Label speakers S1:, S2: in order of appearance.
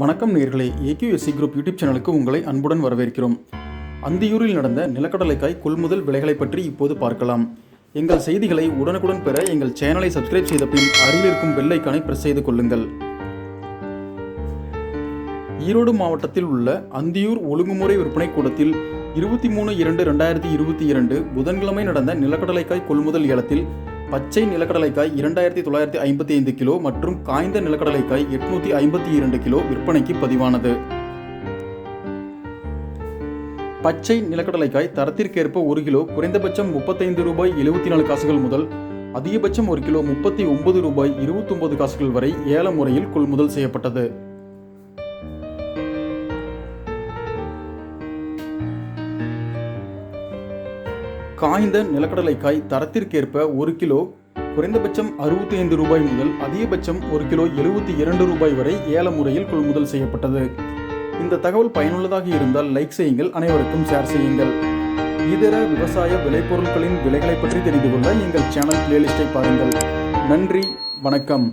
S1: வணக்கம் நேர்களே. AQSC group YouTube சேனலுக்கு உங்களை அன்புடன் வரவேற்கிறோம். அந்தியூரில் நடந்த நிலக்கடலைக்காய் கொள்முதல் விலைகளை பற்றி இப்போது பார்க்கலாம். எங்கள் செய்திகளை உடனுக்குடன் பெற எங்கள் சேனலை சப்ஸ்கிரைப் செய்த பின் அருகில் இருக்கும் பெல்லைக்கானை பிரஸ் செய்து கொள்ளுங்கள். ஈரோடு மாவட்டத்தில் உள்ள அந்தியூர் ஒழுங்குமுறை விற்பனை கூடத்தில் இருபத்தி மூணு இரண்டு ரெண்டாயிரத்தி இருபத்தி இரண்டு புதன்கிழமை நடந்த நிலக்கடலைக்காய் கொள்முதல் ஏலத்தில் பச்சை நிலக்கடலைக்காய் இரண்டாயிரத்தி தொள்ளாயிரத்தி ஐம்பத்தி ஐந்து கிலோ மற்றும் காய்ந்த நிலக்கடலைக்காய் எட்நூத்தி ஐம்பத்தி இரண்டு கிலோ விற்பனைக்கு பதிவானது. பச்சை நிலக்கடலைக்காய் தரத்திற்கேற்ப ஒரு கிலோ குறைந்தபட்சம் முப்பத்தைந்து ரூபாய் எழுபத்தி நாலு காசுகள் முதல் அதிகபட்சம் ஒரு கிலோ முப்பத்தி ஒன்பது ரூபாய் இருபத்தொன்பது காசுகள் வரை ஏல முறையில் கொள்முதல் செய்யப்பட்டது. காய்ந்த நிலக்கடலைக்காய் தரத்திற்கேற்ப ஒரு கிலோ குறைந்தபட்சம் அறுபத்தி ஐந்து ரூபாய் முதல் அதிகபட்சம் ஒரு கிலோ எழுபத்தி இரண்டு ரூபாய் வரை ஏல முறையில் கொள்முதல் செய்யப்பட்டது. இந்த தகவல் பயனுள்ளதாக இருந்தால் லைக் செய்யுங்கள் அனைவருக்கும் ஷேர் செய்யுங்கள். இதர விவசாய விளைபொருட்களின் விலைகளை பற்றி தெரிந்து கொள்ள எங்கள் சேனல் பிளேலிஸ்டை பாருங்கள். நன்றி வணக்கம்.